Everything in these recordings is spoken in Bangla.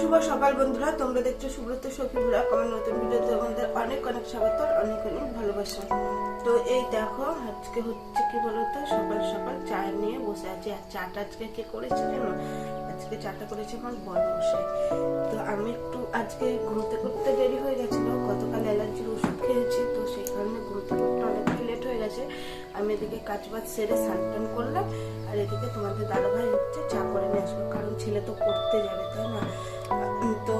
শুভ সকাল বন্ধুরা, তোমরা দেখছ সুব্রত সখী ব্লগ আমার নতুন ভিডিওতে তোমাদের অনেক অনেক স্বাগত, অনেক অনেক ভালোবাসা। তো এই দেখো, আজকে হচ্ছে কি বলতো, সকাল সকাল চা নিয়ে বসে আছি। আর চাটা আজকে কে করেছে জানো? আজকে চাটা করেছে আমার বড় মশাই তো আমি একটু আজকে ঘুরতে আমি এদিকে কাজ বাজ সেরে স্নান করলাম, আর এদিকে তোমাদের দাদাভাই হচ্ছে চা করে নিয়ে আসলো, কারণ ছেলে তো পড়তে যাবে, তাই না? তো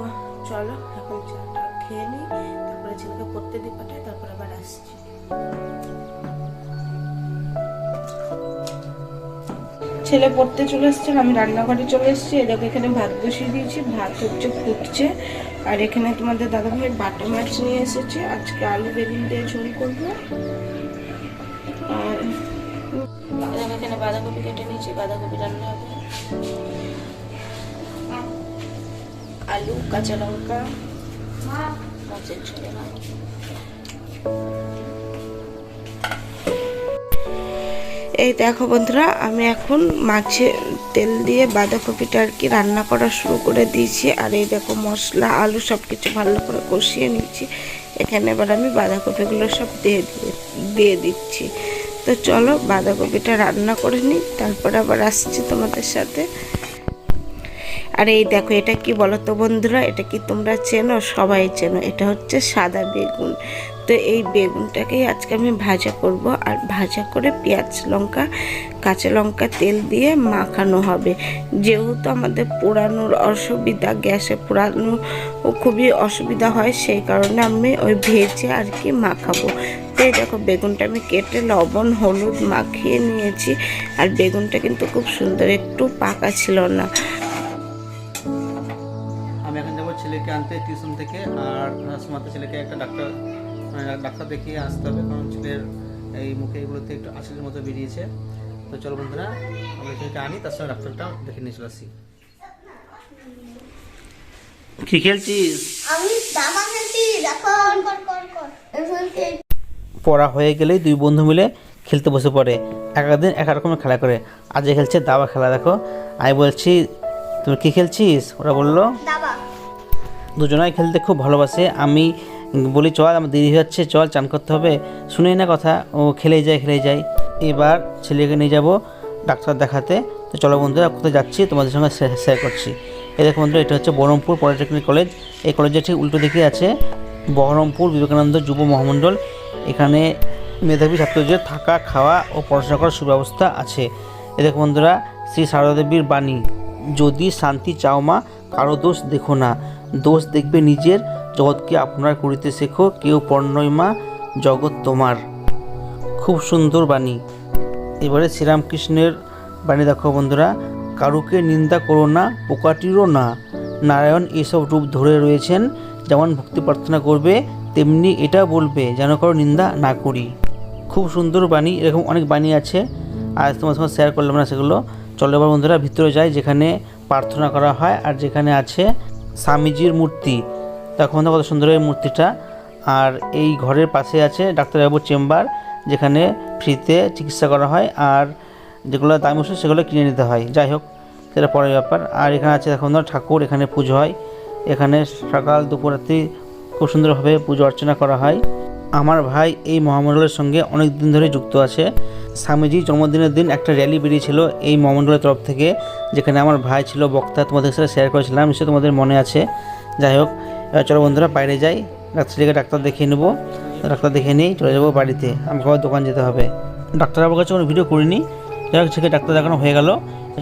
চলো, এখন চাটা খেয়ে নিই, তারপরে ছেলেকে পড়তে দিই পাঠাই, তারপরে আবার আসছি। ছেলে পড়তে চলে এসছে আমি রান্নাঘরে চলে এসেছি এদিকে এখানে ভাত বসিয়ে দিয়েছি, ভাত হচ্ছে ফুটছে, আর এখানে তোমাদের দাদাভাই বাটা মাছ নিয়ে এসেছে, আজকে আলু বেগুন দিয়ে ঝোল করব। আর এখানে বাঁধাকপি কেটে নিয়েছি, বাঁধাকপি রান্না হবে। আলু, কাঁচা লঙ্কা ঝোলে এই দেখো বন্ধুরা, আমি এখন মাছে তেল দিয়ে বাঁধাকপিটা আর কি রান্না করা শুরু করে দিয়েছি। আর এই দেখো মশলা, আলু সব কিছু ভালো করে কষিয়ে নিচ্ছি এখানে এবার আমি বাঁধাকপিগুলো সব দিয়ে দিয়ে দিয়ে দিচ্ছি। তো চলো বাঁধাকপিটা রান্না করে নিই, তারপর আবার আসছি তোমাদের সাথে। আর এই দেখো, এটা কি বলো তো বন্ধুরা? এটা কি তোমরা চেনো? সবাই চেনো। এটা হচ্ছে সাদা বেগুন। তো এই বেগুনটাকেই আজকে আমি ভাজা করব। আর ভাজা করে পেঁয়াজ লঙ্কা, কাঁচা লঙ্কা তেল দিয়ে মাখানো হবে। যেহেতু আমাদের পোড়ানোর অসুবিধা, গ্যাসে পোড়ানো খুবই অসুবিধা হয়, সেই কারণে আমি ওই ভেজে আর কি মাখাবো। এই দেখো বেগুনটা আমি কেটে লবণ হলুদ মাখিয়ে নিয়েছি। আর বেগুনটা কিন্তু খুব সুন্দর একটু পাকা ছিল না। আমি এখন যাব ছেলেকে আনতে টিউশন থেকে আর সময়তে ছেলেকে একটা ডাক্তার মানে ডাক্তার দেখিয়ে আসতে হবে কারণ ছেলের এই মুখে এগুলোতে একটু আসলের মতো বেরিয়েছে। তো চলো বন্ধুরা আমরা ছেলেকে আনি তার সঙ্গে ডাক্তারটা দেখে নিয়ে চলে আসি। কি খেলছিস? আমি দামা খেলছি দেখো কর কর কর। পড়া হয়ে গেলেই দুই বন্ধু মিলে খেলতে বসে পড়ে। এক একদিন এক রকমের খেলা করে। আজ খেলছে দাবা খেলা দেখো। আমি বলছি তুমি কি খেলছিস? ওরা বলল দুজনাই খেলতে খুব ভালোবাসে। আমি বলি চল আমার দেরি যাচ্ছে চল চান করতে হবে। শুনেই না কথা ও খেলেই যায় খেলেই যায়। এবার ছেলেকে নিয়ে যাব ডাক্তার দেখাতে। তো চলো বন্ধুরা কোথায় যাচ্ছি তোমাদের সঙ্গে শেয়ার করছি। এই দেখো বন্ধুরা এটা হচ্ছে বহরমপুর পলিটেকনিক কলেজ। এই কলেজের ঠিক উল্টো দিকে আছে বহরমপুর বিবেকানন্দ যুব মহামণ্ডল। এখানে মেধাবী ছাত্রদের থাকা, খাওয়া ও পড়াশোনা করার সুব্যবস্থা আছে। এ দেখো বন্ধুরা, শ্রী সারদা দেবীর বাণী, যদি শান্তি চাও মা, কারও দোষ দেখো না। দোষ দেখবে নিজের, জগৎকে আপনার করিতে শেখো, কেউ পর্ণয় মা, জগৎ তোমার। খুব সুন্দর বাণী। এবারে শ্রীরামকৃষ্ণের বাণী দেখো বন্ধুরা, কারুকে নিন্দা করো না, পোকাটিরও না। নারায়ণ এসব রূপ ধরে রয়েছেন, যেমন ভক্তি প্রার্থনা করবে, তেমনি এটা বলবে, যেন কারও নিন্দা না করি। খুব সুন্দর বাণী, এরকম অনেক বাণী আছে। আর তোমার সঙ্গে শেয়ার করলাম না সেগুলো। চলো এবার বন্ধুরা, ভিতরে যায় যেখানে প্রার্থনা করা হয় আর যেখানে আছে স্বামীজির মূর্তি। দেখো কত সুন্দর এই মূর্তিটা। আর এই ঘরের পাশে আছে ডাক্তারবাবুর চেম্বার, যেখানে ফ্রিতে চিকিৎসা করা হয়। আর যেগুলো দাম ওষুধ, সেগুলো কিনে নিতে হয়। যাই হোক। সেটা পরের ব্যাপার। আর এখানে আছে বন্ধুরা, ঠাকুর, এখানে পুজো হয়। এখানে সকাল, দুপুর, রাত্রি খুব সুন্দরভাবে পুজো অর্চনা করা হয়। আমার ভাই এই মহামণ্ডলের সঙ্গে অনেক দিন ধরে যুক্ত আছে। স্বামীজি জন্মদিনের দিন একটা র্যালি বেরিয়েছিল এই মহামণ্ডলের তরফ থেকে, যেখানে আমার ভাই ছিল, বক্তা তোমাদের সাথে শেয়ার করেছিলাম, নিশ্চয়ই তোমাদের মনে আছে। যাই হোক চলো বন্ধুরা, বাইরে যাই। ডাক্তারকে ডাক্তার দেখিয়ে নেব। ডাক্তার দেখে নিই, চলে যাব বাড়িতে। আমাকে আবার দোকান যেতে হবে। ডাক্তারবাবুর কাছে কোনো ভিডিও করিনি। যাই হোক, সেখানে ডাক্তার দেখানো হয়ে গেল।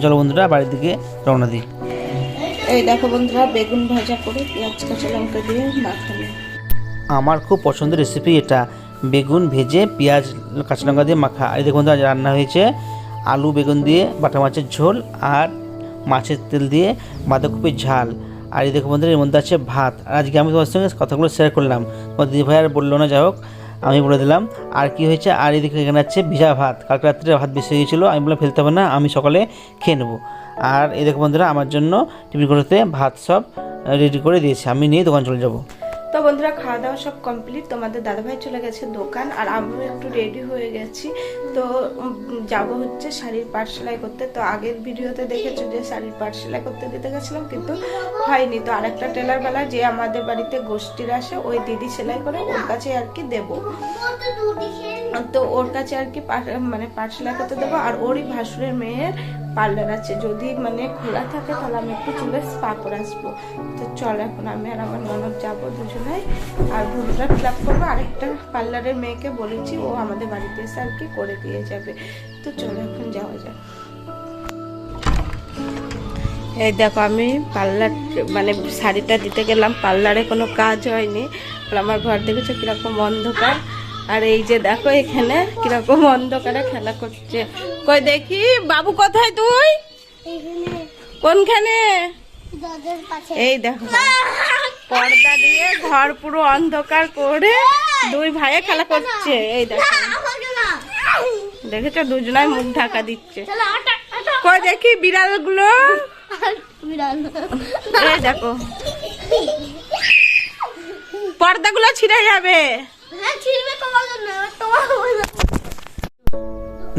চলো বন্ধুরা বাড়ির দিকে রওনা দিই। এই দেখো বন্ধুরা বেগুন ভাজা করে পেঁয়াজ কাঁচা লঙ্কা দিয়ে মাখানো। আমার খুব পছন্দের রেসিপি এটা। বেগুন ভেজে পেঁয়াজ কাঁচা লঙ্কা দিয়ে মাখা। আর এই দেখুন রান্না হয়েছে আলু বেগুন দিয়ে বাটা মাছের ঝোল আর মাছের তেল দিয়ে বাঁধাকপির ঝাল। আর এই দেখো বন্ধুরা এর মধ্যে আছে ভাত। আর আজকে আমি তোমার সঙ্গে কথাগুলো শেয়ার করলাম। তোমার দিদি ভাই আর বলল না যাই হোক আমি বলে দিলাম, আর কি হয়েছে? আর এদিকে এখানে আছে ভিজা ভাত। কালকে রাত্রে ভাত বেশি হয়ে গেছিল। আমি বললাম, ফেলতে হবে না, আমি সকালে খেয়ে নেব। আর এদিকে বন্ধুরা, আমার জন্য টিফিন করতে ভাত সব রেডি করে দিয়েছে। আমি নিয়ে দোকান চলে যাব। তো বন্ধুরা, খাওয়া দাওয়া সব কমপ্লিট তোমাদের দাদাভাই চলে গেছে দোকান, আর আমিও একটু রেডি হয়ে গেছি। তো যাব হচ্ছে শাড়ির পাট সেলাই করতে। তো আগের ভিডিওতে দেখেছ যে শাড়ির পাট সেলাই করতে দিতে গেছিলাম, কিন্তু হয়নি। তো আরেকটা টেলার বেলা যে আমাদের বাড়িতে গোষ্ঠীর আসে, ওই দিদি সেলাই করে ওর কাছে আর কি দেবো। তো ওর কাছে আর কি মানে সেলাই করতে দেবো, আর ওরই ভাসুরের মেয়ের পার্লার আছে। যদি মানে খোলা থাকে, তাহলে আমি একটু চুলে স্পা করে আসব। তো চল এখন আমি আর আমার ননদ যাব দুজনে আর ভুলটা ফিল আপ করব। আরেকটা পার্লারের মেয়েকে বলেছি, ও আমাদের বাড়িতে এসে আর কি করে দিয়ে যাবে। তো চলো এখন যাওয়া যায় এই দেখো, আমি পার্লার মানে শাড়িটা দিতে গেলাম। পার্লারে কোনো কাজ হয়নি। আমার ঘর দেখেছ কীরকম অন্ধকার। আর এই যে দেখো এখানে কীরকম অন্ধকারে খেলা করছে। কই দেখি, বাবু কোথায় তুই? কোনখানে? এই দেখো। পর্দা দিয়ে ঘর পুরো অন্ধকার করে দুই ভাইয়ে খেলা করছে। এই দেখো। দেখেছ? দুজনায় মুখ ঢাকা দিচ্ছে। কই দেখি বিড়ালগুলো? বিড়াল এই দেখো। পর্দাগুলো ছিঁড়ে যাবে হ্যাঁ ছিড়বে তোমার জন্য তোমার জন্য।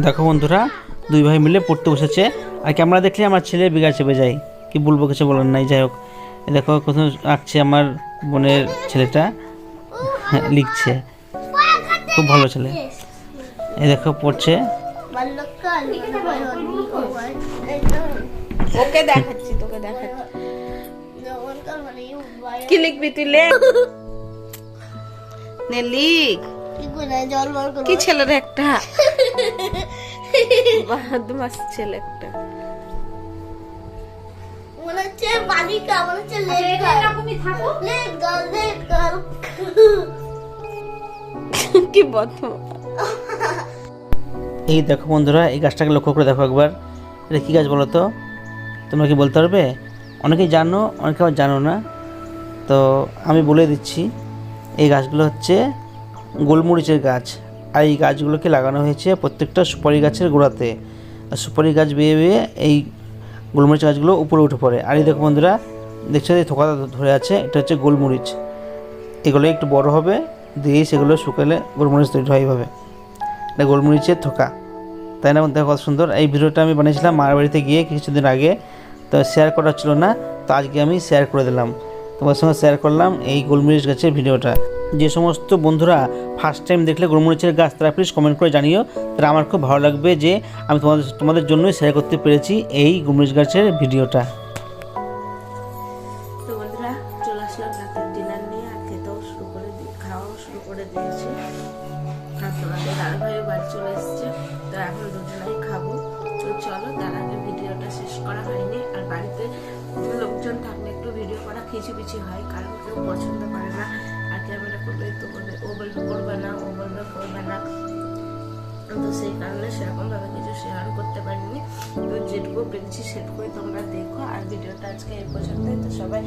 দেখো বন্ধুরা, দুই ভাই মিলে পড়তে বসেছে। আর ক্যামেরা দেখলে আমার ছেলে বিঘা চেপে যায়। কি বলব, কিছু বলার নাই, যাই হোক। দেখো, কোথাও আঁকছে আমার বোনের ছেলেটা। লিখছে। খুব ভালো ছেলে। এই দেখো, পড়ছে। কি লিখবি তুই লেখ লিখ। কি ছেলের একটা? বদমাস ছেলে একটা। মনে হচ্ছে বালিকা মনে হচ্ছে late girl. Late girl late girl. কি বদমাস। এই দেখো বন্ধুরা এই গাছটাকে লক্ষ্য করে দেখো একবার। এটা কী গাছ বলো তো তোমরা কি বলতে পারবে? অনেকেই জানো অনেকে আবার জানো না। তো আমি বলে দিচ্ছি এই গাছগুলো হচ্ছে গোলমরিচের গাছ। আর এই গাছগুলোকে লাগানো হয়েছে প্রত্যেকটা সুপারি গাছের গোড়াতে। আর সুপারি গাছ বেয়ে বেয়ে এই গোলমরিচ গাছগুলো উপরে উঠে পড়ে। আর এই দেখো বন্ধুরা, দেখছ এই থোকা ধরে আছে, এটা হচ্ছে গোলমরিচ। এগুলো একটু বড় হবে, দিয়ে সেগুলো শুকালে গোলমরিচ তৈরি হয় এইভাবে। এটা গোলমরিচের থোকা। তাই না দেখো কত সুন্দর। এই ভিডিওটা আমি বানিয়েছিলাম মার বাড়িতে গিয়ে কিছুদিন আগে, তো শেয়ার করা ছিল না, তো আজকে আমি শেয়ার করে দিলাম। তোমার সঙ্গে শেয়ার করলাম এই গোলমরিচ গাছের ভিডিওটা। যে সমস্ত বন্ধুরা ফার্স্ট টাইম দেখলে গোলমরিচের গাছ, তারা প্লিজ কমেন্ট করে জানিও। তারা আমার খুব ভালো লাগবে যে আমি তোমাদের তোমাদের জন্যই শেয়ার করতে পেরেছি এই গোলমরিচ গাছের ভিডিওটা। লোকজন থাকলে একটু ভিডিও করা হয়, কারণ কেউ পছন্দ করে না। ক্যামেরা করলে তো বলবে, ও বলবে করবে না, ও বলবে করবে না। তো সেই কারণে সেরকম ভাবে কিছু শেয়ার করতে পারিনি। তো যেটুকু পেরেছি সেটুকুই তোমরা দেখো। আর ভিডিওটা আজকে এই পর্যন্তই। তো সবাই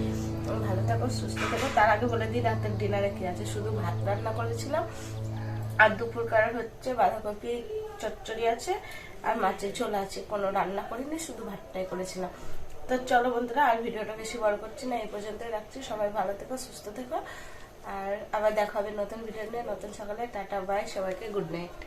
ভালো থাকো, সুস্থ থাকো। তার আগে বলে দিই, রাতের ডিনারে কি আছে? শুধু ভাত রান্না করেছিলাম। আর দুপুর কারণ হচ্ছে বাঁধাকপি চচ্চড়ি আছে আর মাছের ঝোল আছে। কোনো রান্না করিনি, শুধু ভাতটাই করেছিলাম। তো চলো বন্ধুরা, আর ভিডিওটা বেশি বড় করছি না, এই পর্যন্তই রাখছি। সবাই ভালো থেকো, সুস্থ থেকো। আর আবার দেখা হবে নতুন ভিডিও নিয়ে। নতুন সকালে টাটা বাই সবাইকে গুড নাইট